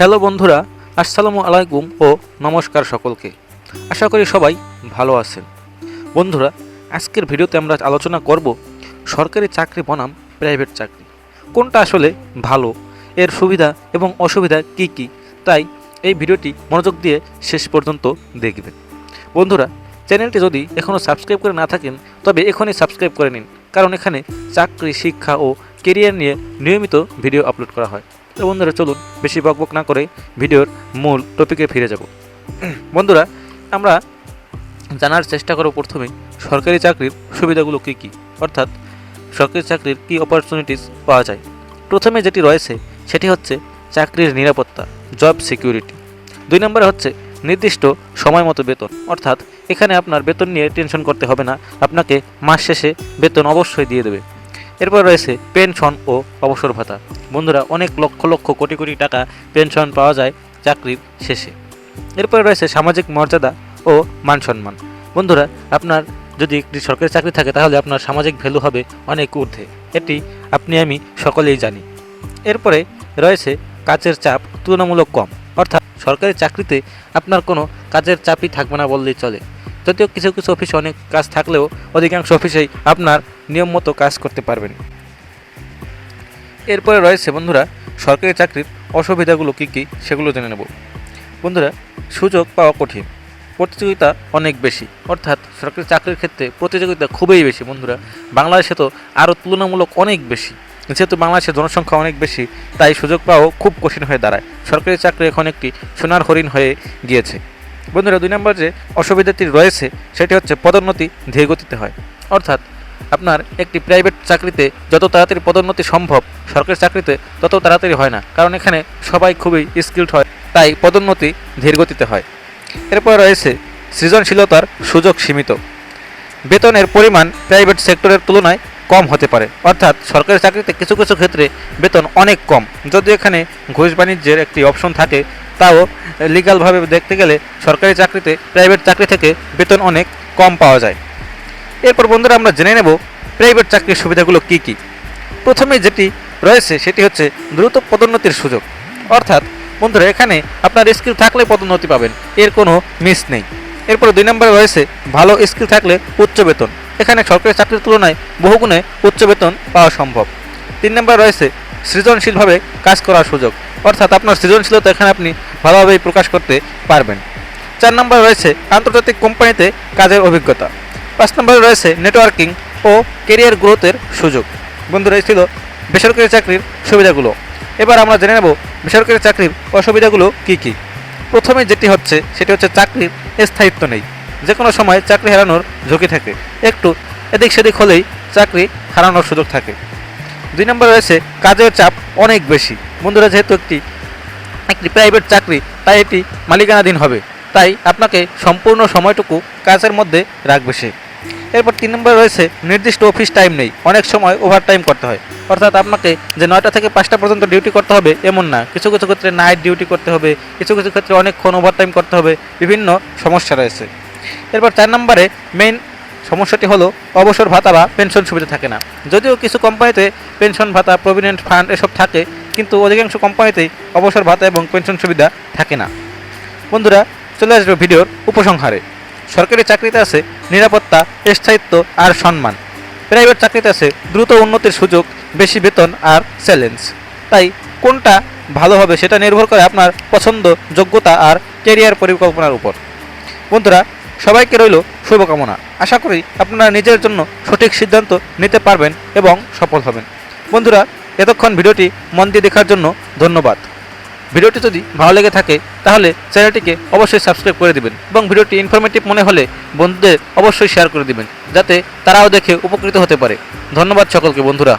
Hello বন্ধুরা, আসসালামু আলাইকুম ও নমস্কার সকলকে। আশা করি সবাই ভালো আছেন। বন্ধুরা, আজকের ভিডিওতে আমরা আলোচনা করব সরকারি চাকরি বনাম, প্রাইভেট চাকরি। কোনটা আসলে ভালো, এর সুবিধা এবং অসুবিধা কি কি, তাই এই ভিডিওটি মনোযোগ দিয়ে শেষ পর্যন্ত দেখবেন। বন্ধুরা, চ্যানেলটি যদি এখনও সাবস্ক্রাইব করে না থাকেন, তবে এখনই সাবস্ক্রাইব করে নিন, কারণ এখানে চাকরি, শিক্ষা ও কেরিয়ার নিয়ে নিয়মিত ভিডিও আপলোড করা হয়। তো বন্ধুরা, চলুন বেশি বকবক না করে ভিডিওর মূল টপিকে ফিরে যাব। বন্ধুরা, আমরা জানার চেষ্টা করব প্রথমেই সরকারি চাকরির সুবিধাগুলো কী কী? অর্থাৎ সরকারি চাকরির কী অপরচুনিটিস পাওয়া যায়? প্রথমে যেটি রয়েছে, সেটি হচ্ছে চাকরির নিরাপত্তা জব সিকিউরিটি দুই নম্বরে হচ্ছে নির্দিষ্ট সময় মতো বেতন। অর্থাৎ এখানে আপনার বেতন নিয়ে টেনশন করতে হবে না, আপনাকে মাস শেষে বেতন অবশ্যই দিয়ে দেবে। এরপর রয়েছে পেনশন ও অবসর ভাতা। বন্ধুরা, অনেক লক্ষ লক্ষ কোটি কোটি টাকা পেনশন পাওয়া যায় চাকরির শেষে। এরপরে রয়েছে সামাজিক মর্যাদা ও মান সম্মান। বন্ধুরা, আপনার যদি একটি সরকারি চাকরি থাকে, তাহলে আপনার সামাজিক ভ্যালু হবে অনেক ঊর্ধ্বে। এটি আপনি, আমি সকলেই জানি। এরপরে রয়েছে কাজের চাপ তুলনামূলক কম। অর্থাৎ সরকারি চাকরিতে আপনার কোনো কাজের চাপই থাকবে না বললেই চলে। যদিও কিছু কিছু অফিসে অনেক কাজ থাকলেও অধিকাংশ অফিসেই আপনার নিয়ম মতো কাজ করতে পারবেন। এরপরে রয়েছে বন্ধুরা, সরকারি চাকরির অসুবিধাগুলো কী কী সেগুলো জেনে নেব। বন্ধুরা, সুযোগ পাওয়া কঠিন, প্রতিযোগিতা অনেক বেশি, অর্থাৎ সরকারি চাকরির ক্ষেত্রে প্রতিযোগিতা খুবই বেশি বন্ধুরা। বাংলাদেশে তো আরও তুলনামূলক অনেক বেশি, যেহেতু বাংলাদেশের জনসংখ্যা অনেক বেশি, তাই সুযোগ পাওয়াও খুব কঠিন হয়ে দাঁড়ায়। সরকারি চাকরি এখন একটি সোনার হরিণ হয়ে গিয়েছে। বন্ধুরা, দুই নম্বর যে অসুবিধাটি রয়েছে, সেটি হচ্ছে পদোন্নতি ধীরগতিতে হয়, অর্থাৎ আপনার একটি প্রাইভেট চাকরিতে যত তাড়াতাড়ি পদোন্নতি সম্ভব, সরকারি চাকরিতে তত তাড়াতাড়ি হয় না। কারণ এখানে সবাই খুবই স্কিল্ড হয়, তাই পদোন্নতি ধীরগতিতে হয়। এরপর রয়েছে সৃজনশীলতার সুযোগ সীমিত। বেতনের পরিমাণ প্রাইভেট সেক্টরের তুলনায় কম হতে পারে। অর্থাৎ সরকারি চাকরিতে কিছু কিছু ক্ষেত্রে বেতন অনেক কম। যদিও এখানে ঘুষ বাণিজ্যের একটি অপশন থাকে, তাও লিগালভাবে দেখতে গেলে সরকারি চাকরিতে প্রাইভেট চাকরি থেকে বেতন অনেক কম পাওয়া যায়। এরপর বন্ধুরা আমরা জেনে নেব প্রাইভেট চাকরির সুবিধাগুলো কি কি। প্রথমে যেটি রয়েছে সেটি হচ্ছে দ্রুত পদোন্নতির সুযোগ। অর্থাৎ বন্ধুরা, এখানে আপনার স্কিল থাকলে পদোন্নতি পাবেন, এর কোনো মিস নেই। এরপর দুই নম্বরে রয়েছে ভালো স্কিল থাকলে উচ্চ বেতন। এখানে সরকারি চাকরির তুলনায় বহুগুণে উচ্চ বেতন পাওয়া সম্ভব। তিন নম্বরে রয়েছে সৃজনশীলভাবে কাজ করার সুযোগ। অর্থাৎ আপনার সৃজনশীলতা এখানে আপনি ভালোভাবেই প্রকাশ করতে পারবেন। চার নম্বরে রয়েছে আন্তর্জাতিক কোম্পানিতে কাজের অভিজ্ঞতা। পাঁচ নম্বরে রয়েছে নেটওয়ার্কিং ও কেরিয়ার গ্রোথের সুযোগ। বন্ধুরা ছিল বেসরকারি চাকরির সুবিধাগুলো। এবার আমরা জেনে নেব বেসরকারি চাকরির অসুবিধাগুলো কি কি। প্রথমে যেটি হচ্ছে, সেটি হচ্ছে চাকরির স্থায়িত্ব নেই। যে কোনো সময় চাকরি হারানোর ঝুঁকি থাকে। একটু এদিক সেদিক হলেই চাকরি হারানোর সুযোগ থাকে। দুই নম্বরে রয়েছে, কাজের চাপ অনেক বেশি। বন্ধুরা, যেহেতু একটি একটি প্রাইভেট চাকরি, তাই এটি মালিকানাধীন হবে। তাই আপনাকে সম্পূর্ণ সময়টুকু কাজের মধ্যে রাখবে সে। এরপর তিন নম্বর রয়েছে নির্দিষ্ট অফিস টাইম নেই, অনেক সময় ওভার টাইম করতে হয়। অর্থাৎ আপনাকে যে নয়টা থেকে পাঁচটা পর্যন্ত ডিউটি করতে হবে এমন না, কিছু কিছু ক্ষেত্রে নাইট ডিউটি করতে হবে, কিছু কিছু ক্ষেত্রে অনেকক্ষণ ওভার টাইম করতে হবে, বিভিন্ন সমস্যা রয়েছে। এরপর চার নম্বরে মেইন সমস্যাটি হলো অবসর ভাতা বা পেনশন সুবিধা থাকে না। যদিও কিছু কোম্পানিতে পেনশন ভাতা প্রভিডেন্ট ফান্ড এসব থাকে, কিন্তু অধিকাংশ কোম্পানিতেই অবসর ভাতা এবং পেনশন সুবিধা থাকে না। বন্ধুরা, চলে আসবে ভিডিওর উপসংহারে। সরকারি চাকরিতে আছে নিরাপত্তা, স্থায়িত্ব আর সম্মান। প্রাইভেট চাকরিতে আছে দ্রুত উন্নতির সুযোগ, বেশি বেতন আর চ্যালেঞ্জ তাই কোনটা ভালো হবে সেটা নির্ভর করে আপনার পছন্দ, যোগ্যতা আর কেরিয়ার পরিকল্পনার উপর। বন্ধুরা, সবাইকে রইল শুভকামনা। আশা করি আপনারা নিজের জন্য সঠিক সিদ্ধান্ত নিতে পারবেন এবং সফল হবেন। বন্ধুরা, এতক্ষণ ভিডিওটি মন দিয়ে দেখার জন্য ধন্যবাদ। ভিডিওটি যদি ভালো লেগে থাকে, তাহলে চ্যানেলটিকে অবশ্যই সাবস্ক্রাইব করে দিবেন এবং ভিডিওটি ইনফরমেটিভ মনে হলে বন্ধুদের অবশ্যই শেয়ার করে দিবেন, যাতে তারাও দেখে উপকৃত হতে পারে। ধন্যবাদ সকলকে, বন্ধুরা।